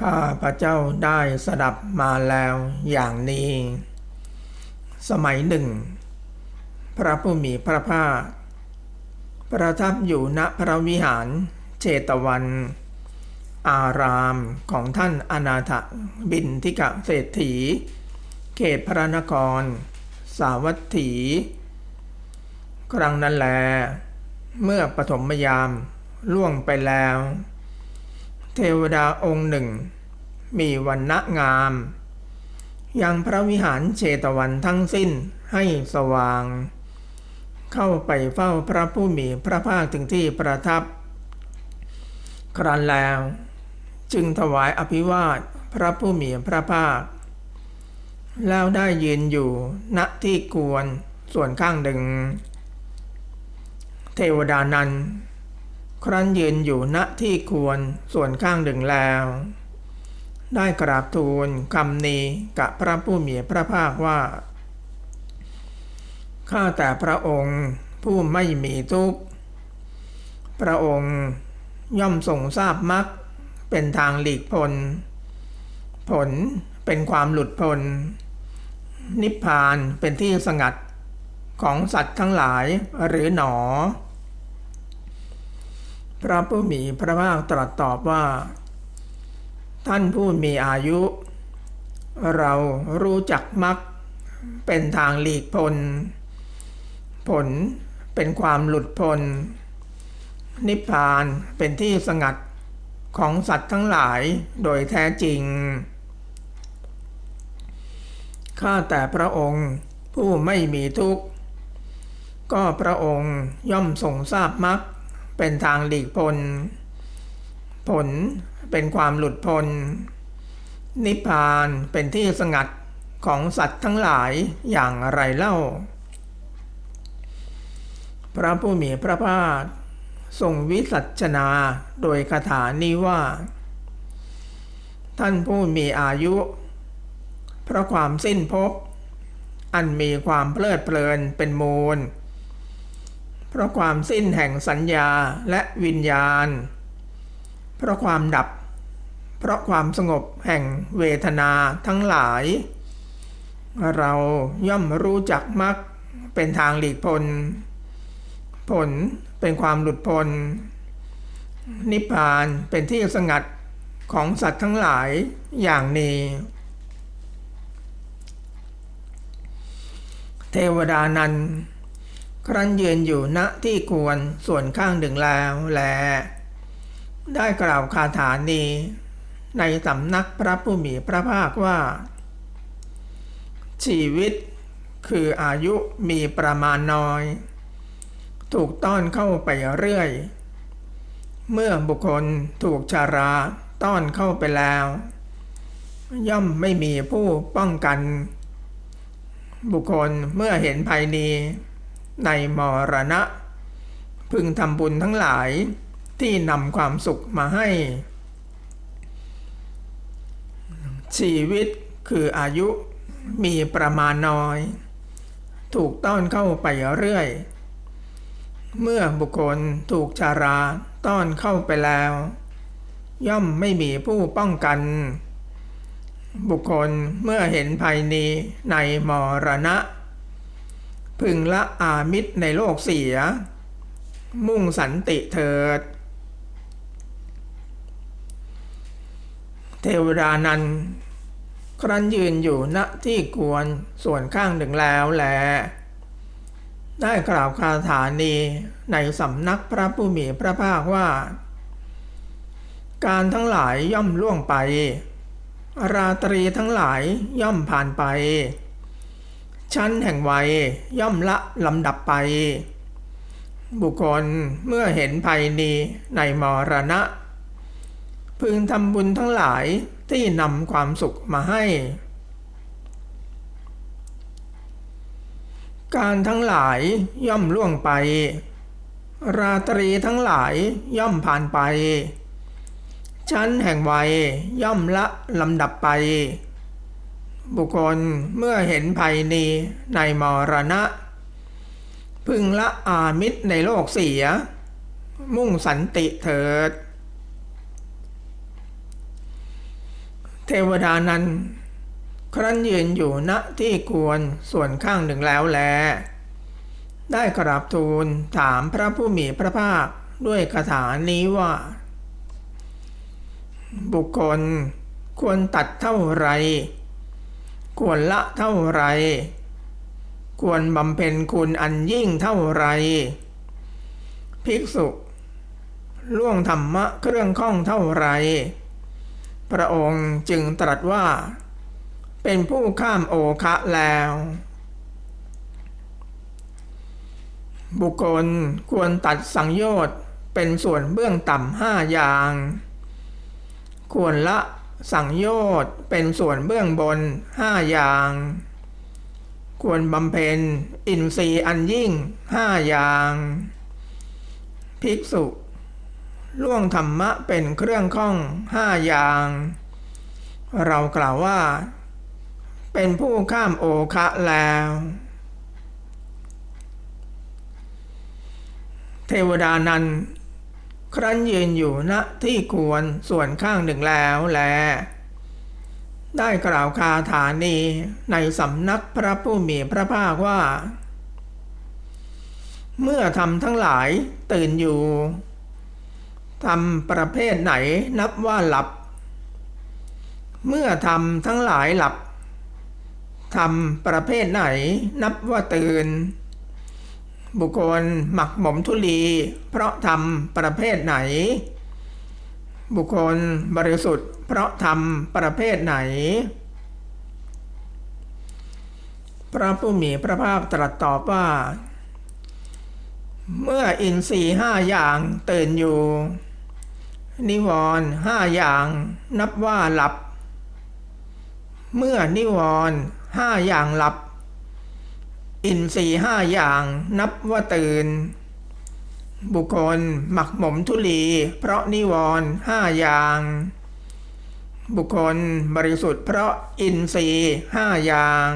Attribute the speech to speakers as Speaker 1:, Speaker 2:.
Speaker 1: ข้าพระเจ้าได้สดับมาแล้วอย่างนี้ สมัยหนึ่ง พระผู้มีพระภาคประทับอยู่ณพระวิหารเจตวัน อารามของท่านอนาถบินทิกะเศรษฐี เขตพระนคร สาวัตถี ครั้งนั้นแล เมื่อปฐมยามล่วงไปแล้ว เทวดาองค์หนึ่ง มีวันณะงาม ยังพระวิหารเชตวันทั้งสิ้นให้สว่าง เข้าไปเฝ้าพระผู้มีพระภาคถึงที่ประทับ ครั้นแล้ว จึงถวายอภิวาทพระผู้มีพระภาค แล้วได้ยืนอยู่ณที่ควรส่วนข้างหนึ่ง เทวดานั้น ครั้นยืนอยู่ณที่ควรส่วนข้างหนึ่งแล้ว ได้กราบทูลคำนี้กับพระผู้มีพระภาคว่า ข้าแต่พระองค์ผู้ไม่มีทุกข์ พระองค์ย่อมทรงทราบมรรคเป็นทางหลีกพ้นผลเป็นความหลุดพ้นนิพพานเป็นที่สงัดของสัตว์ทั้งหลายหรือหนอ พระผู้มีพระภาคตรัสตอบว่า ท่านผู้มีอายุ เรารู้จักมรรคเป็นทางหลีกพ้นผลเป็นความหลุดพ้นนิพพานเป็นที่สงัดของสัตว์ทั้งหลายโดยแท้จริง ข้าแต่พระองค์ผู้ไม่มีทุกข์ ก็พระองค์ย่อมทรงทราบมรรค เป็นทางหลีกพ้นผลเป็นความหลุดพ้นนิพพานเป็นที่สงัดของสัตว์ทั้งหลายอย่างไรเล่า พระผู้มีพระภาคทรงวิสัชนาโดยคาถานี้ว่า ท่านผู้มีอายุ เพราะความสิ้นภพอันมีความเพลิดเพลินเป็นมูล เพราะความสิ้นแห่งสัญญาและวิญญาณ เพราะความดับ เพราะความสงบแห่งเวทนาทั้งหลาย เราย่อมรู้จักมรรคเป็นทางหลีกพ้นผลเป็นความหลุดพ้นนิพพานเป็นที่สงัดของสัตว์ทั้งหลายอย่างนี้ เทวดานั้น ครั้นยืนอยู่ณที่ควรส่วนข้างหนึ่งแล้วแล ได้กล่าวคาถานี้ ในสำนักพระผู้มีพระภาคว่า ชีวิตคืออายุมีประมาณน้อย ถูกต้อนเข้าไปเรื่อย เมื่อบุคคลถูกชาราต้อนเข้าไปแล้ว ย่อมไม่มีผู้ป้องกัน บุคคลเมื่อเห็นภัยนี้ ในมรณะ พึงทำบุญทั้งหลายที่นำความสุขมาให้ ชีวิตคืออายุมีประมาณน้อย ถูกต้อนเข้าไปเรื่อย เมื่อบุคคลถูกชาราต้อนเข้าไปแล้ว ย่อมไม่มีผู้ป้องกัน บุคคลเมื่อเห็นภัยนี้ในมรณะ พึงละอามิตรในโลกเสีย มุ่งสันติเถิด เทวดานันครั้นยืนอยู่ณที่ควรส่วนข้างหนึ่งแล้วแล ได้กล่าวคาถานีในสำนักพระผู้มีพระภาคว่า การทั้งหลายย่อมล่วงไป ราตรีทั้งหลายย่อมผ่านไป ชั้นแห่งวัยย่อมละลำดับไป บุคคลเมื่อเห็นภัยนีในมรณะ พึงทำบุญทั้งหลายที่นำความสุขมาให้ การทั้งหลายย่อมล่วงไป ราตรีทั้งหลายย่อมผ่านไป ชั้นแห่งวัยย่อมละลำดับไป บุคคลเมื่อเห็นภัยนีในมรณะ พึงละอามิตรในโลกเสีย มุ่งสันติเถิดเเทวดานั้น ครั้นยืนอยู่ณที่ควรส่วนข้างหนึ่งแล้วแล ได้กราบทูลถามพระผู้มีพระภาคด้วยคาถานี้ว่า บุคคลควรตัดเท่าไร ควรละเท่าไร ควรบำเพ็ญคุณอันยิ่งเท่าไร ภิกษุล่วงธรรมะเครื่องข้องเท่าไร พระองค์จึงตรัสว่า เป็นผู้ข้ามโอคะแล้ว บุคคลควรตัดสังโยชน์เป็นส่วนเบื้องต่ำห้าอย่าง ควรละ สังโยชน์เป็นส่วนเบื้องบนห้าอย่าง ควรบำเพ็ญอินทรีย์อันยิ่งห้าอย่าง ภิกษุล่วงธรรมะเป็นเครื่องข้องห้าอย่าง เรากล่าวว่า เป็นผู้ข้ามโอคะแล้ว เทวดานั้น ครั้นยืนอยู่ณที่ควรส่วนข้างหนึ่งแล้วแล ได้กล่าวคาถานีในสำนักพระผู้มีพระภาคว่า เมื่อทำทั้งหลายตื่นอยู่ทำประเภทไหนนับว่าหลับ เมื่อทำทั้งหลายหลับทำประเภทไหนนับว่าตื่น บุคคลหมักหมมทุลี เพราะทำประเภทไหน บุคคลบริสุทธิ์ เพราะทำประเภทไหน พระผู้มีพระภาคตรัสตอบว่า เมื่ออินทรีห้าอย่างตื่นอยู่ นิวรณ์ห้าอย่างนับว่าหลับ เมื่อนิวรณ์ห้าอย่างหลับ อินทรีห้าอย่างนับว่าตื่น บุคคลหมักหมมทุลี เพราะนิวรณ์ห้าอย่าง บุคคลบริสุทธิ์เพราะอินทรีห้าอย่าง